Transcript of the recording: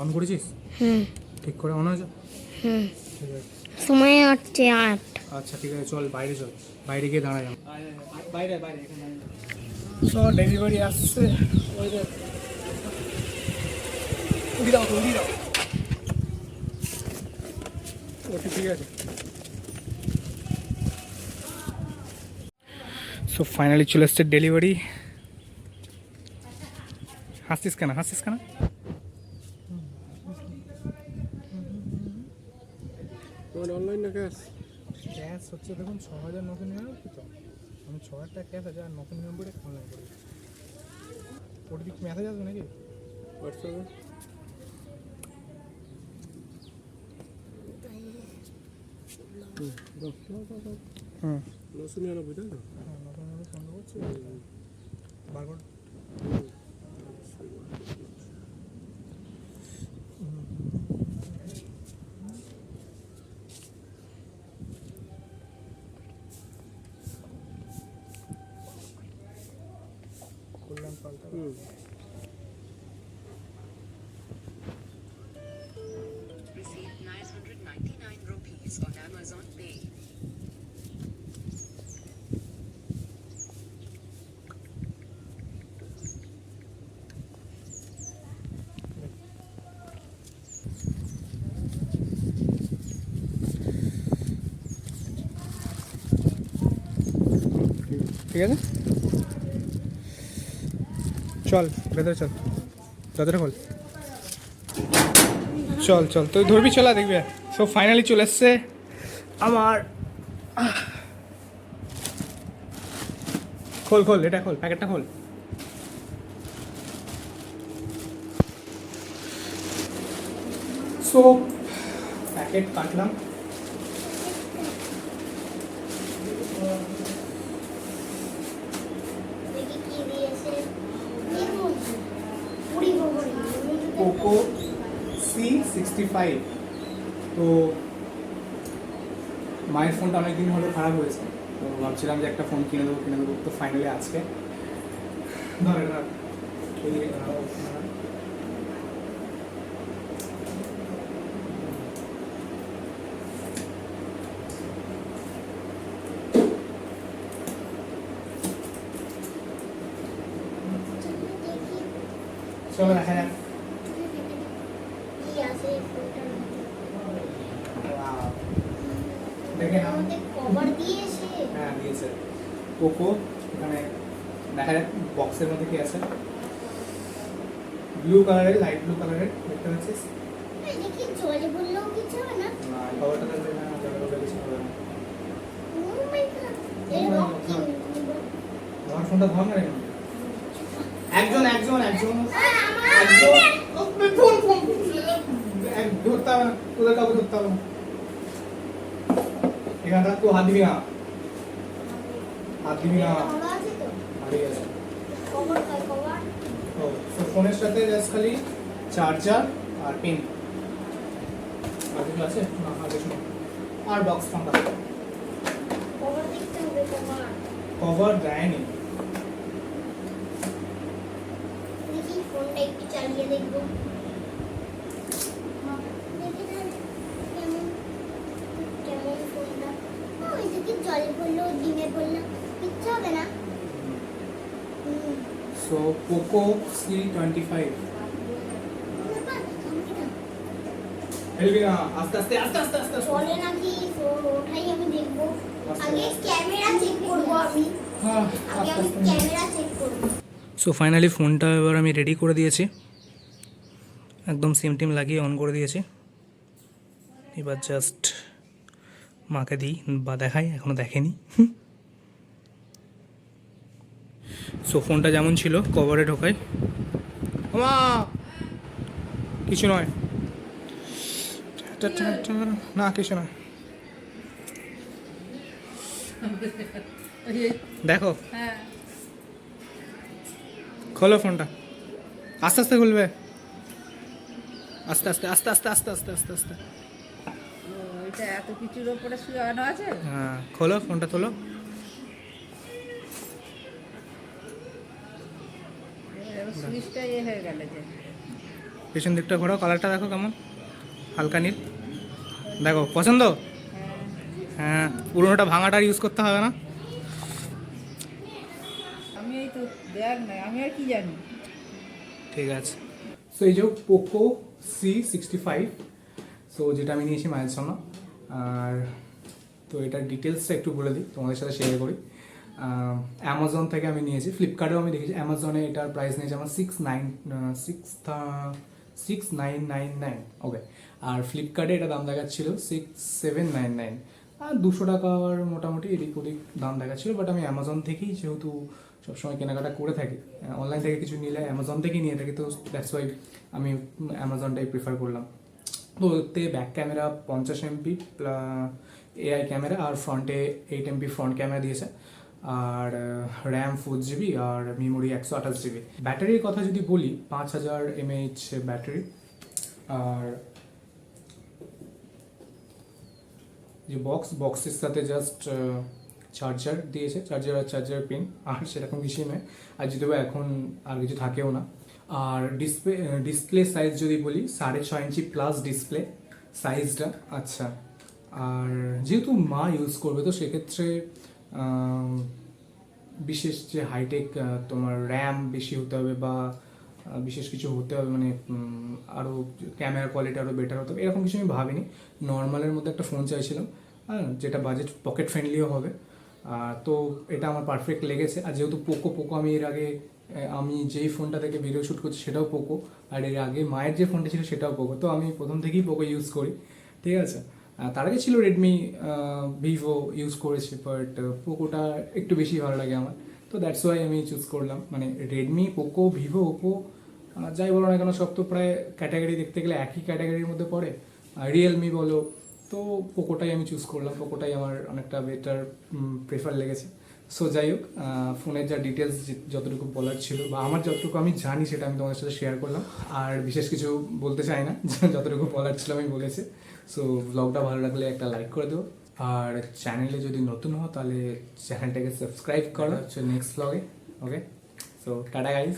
On করেছিস? হুম। ঠিক করে অন হয়েছে? হুম। ঠিক আছে। সময় হচ্ছে আট। আচ্ছা ঠিক আছে চল বাইরে চল। বাইরে গিয়ে দাঁড়াই বাইরে বাইরে তো ডেলিভারি আসছে। ওই উড়ি দাও উড়ি দাও। ওকে ঠিক আছে। সো ফাইনালি চলে এসছে ডেলিভারি হাসছিস কেন? হাসছিস কেন? তোমার অনলাইন না ক্যাশ ক্যাশ হচ্ছে দেখুন ছ হাজার নতুন নিয়ম তো? আমি ছ হাজার টাকা ক্যাশ আছে আর নতুন নিয়ম করে অনলাইন করি ওটা কি মেসেজ আসবে নাকি? হোয়াটসঅ্যাপে হুম। নশো নিরানব্বই তাই তো হ্যাঁ নতুন নিয়মে ফোন করছি। বার kulang pantai. Yeah. চল, ভেতরে চল। ভেতরে খোল চল চল। তুই ধরবি, চলা দেখবি। সো ফাইনালি চলে এসছে আমার খোল খোল, এটা খোল, প্যাকেটটা খোল। সো প্যাকেট কাটলাম দেখি কি দিয়েছে দেখুন পুরি গোবর পোকো সি সিক্সটি ফাইভ তো মায়ের ফোনটা অনেকদিন হলো খারাপ হয়েছে। তো ভাবছিলাম যে একটা ফোন কিনে দেবো কিনে দেবো। তো ফাইনালি আজকে। ধর দাঁড়াও। চলো দেখা যাক। হ্যাঁ দিয়েছে পোকো এখানে দেখা যাক বক্সের মধ্যে কি আছে ব্লু কালারের লাইট ব্লু কালারের দেখতে পাচ্ছিস আমার ফোনটা ধর না একজন একজন একজন একজন ফোন ফোন তোদের কাউকে ধরতাম এখানটা তুই হাত দিবি না। হাত দিবি না। তো ও, তো ফোনের সাথে জাস্ট খালি চার্জার আর পিন আর আছে? আর কিছু আর বক্স ফোনটা কভার দেয়নি। ফোনটা একটু চালিয়ে দেখব দেখি তাহলে কেমন কেমন ফোনটা ও এটা কি জলে পড়ল ডিমে পড়ল কিচ্ছু হবে না so Poco C twenty five ব্যাপার, থামবি না। হেলবি না আস্তে আস্তে আস্তে আস্তে আস্তে আস্তে নাকি ফোন ওঠাই আমি দেখব আগে ক্যামেরা চেক করব আমি হ্যাঁ, আগে আমি ক্যামেরা চেক করব সো ফাইনালি ফোনটা এবার আমি রেডি করে দিয়েছি। একদম সিম টিম লাগিয়ে অন করে দিয়েছি। এবার জাস্ট মাকে দিই বা দেখাই এখনও দেখেনি। সো ফোনটা যেমন ছিল কভারে ঢোকাই। মা কিছু নয়। না কিছু নয়। দেখো। খোলো ফোনটা আস্তে আস্তে খুলবে। আস্তে আস্তে আস্তে আস্তে আস্তে আস্তে আস্তে আস্তে। এত কিছুর আছে? হ্যাঁ খোলো ফোনটা তোলো। সুইচটা হয়ে গেল যে। পেছন দিকটা ঘোরাও কালারটা দেখো কেমন। হালকা নীল। দেখো পছন্দ? হ্যাঁ পুরোনোটা ভাঙাটা ইউজ করতে হবে না। আমি এই তো দেখ না আমি আর কি জানি। ঠিক আছে। সো এই যে Poco C sixty five so যেটা আমি নিয়েছি মায়ের জন্য আর তো এটার ডিটেলসটা একটু বলে দিই তোমাদের সাথে শেয়ার করি। অ্যামাজন থেকে আমি নিয়েছি ফ্লিপকার্টেও আমি দেখেছি। অ্যামাজনে এটার প্রাইস নিয়েছে আমার six nine six six nine nine nine okay আর ফ্লিপকার্টে এটা দাম দেখাচ্ছিল সিক্স সেভেন নাইন নাইন আর দুশো টাকার মোটামুটি এদিক ওদিক দাম দেখাচ্ছিল বাট আমি অ্যামাজন থেকেই যেহেতু সবসময় কেনাকাটা করে থাকি অনলাইন থেকে কিছু নিলে অ্যামাজন থেকেই নিয়ে থাকি, তো দ্যাটস ওয়াই আমি অ্যামাজনটাই প্রিফার করলাম। তো ওতে ব্যাক ক্যামেরা পঞ্চাশ এমপি এআই ক্যামেরা আর ফ্রন্টে এইট এমপি ফ্রন্ট ক্যামেরা দিয়েছে। আর র্যাম ফোর জিবি আর মেমোরি একশো আঠাশ জিবি ব্যাটারির কথা যদি বলি, পাঁচ হাজার এমএইচ ব্যাটারি। আর, যে বক্স বক্সের সাথে জাস্ট চার্জার দিয়েছে। চার্জার আর চার্জার পিন আর সেরকম কিছুই নয়। আর যদি এখন আর কিছু থাকেও না। আর ডিসপ্লে ডিসপ্লে সাইজ যদি বলি, সাড়ে ছয় ইঞ্চি প্লাস ডিসপ্লে সাইজটা আচ্ছা আর যেহেতু মা ইউজ করবে, তো সেক্ষেত্রে বিশেষ যে হাইটেক তোমার র্যাম বেশি হতে হবে বা বিশেষ কিছু হতে হবে মানে উম, আরও ক্যামেরা কোয়ালিটি আরও বেটার হতে হবে এরকম কিছু আমি ভাবিনি। নর্মালের মধ্যে একটা ফোন চাইছিলাম হ্যাঁ যেটা বাজেট পকেট ফ্রেন্ডলিও হবে। তো এটা আমার পারফেক্ট লেগেছে। আর যেহেতু পোকো পোকো আমি এর আগে আমি যেই ফোনটা থেকে ভিডিও শ্যুট করছি সেটাও পোকো আর এর আগে মায়ের যে ফোনটা ছিল সেটাও পোকো তো আমি প্রথম থেকেই পোকো ইউজ করি ঠিক আছে? তার আগে ছিল রেডমি ভিভো ইউজ করেছে বাট পোকোটা একটু বেশি ভালো লাগে আমার। তো দ্যাটস ওয়াই আমি চুজ করলাম। মানে রেডমি পোকো ভিভো ওপো যাই বলো না কেন, সব তো প্রায় ক্যাটাগরি দেখতে গেলে একই ক্যাটাগরির মধ্যে পড়ে। রিয়েলমি বলো, তো পোকোটাই আমি চুজ করলাম। পোকোটাই আমার অনেকটা বেটার প্রেফার লেগেছে। সো যাই হোক ফোনের যা ডিটেলস যতটুকু বলার ছিল বা আমার যতটুকু আমি জানি সেটা আমি তোমাদের সাথে শেয়ার করলাম। আর বিশেষ কিছু বলতে চাই না যতটুকু বলার ছিল আমি বলেছি। সো ব্লগটা ভালো লাগলে একটা লাইক করে দেবো আর চ্যানেলে যদি নতুন হও তাহলে চ্যানেলটাকে সাবস্ক্রাইব করো। হচ্ছে নেক্সট ব্লগে ওকে সো টাটা গাইজ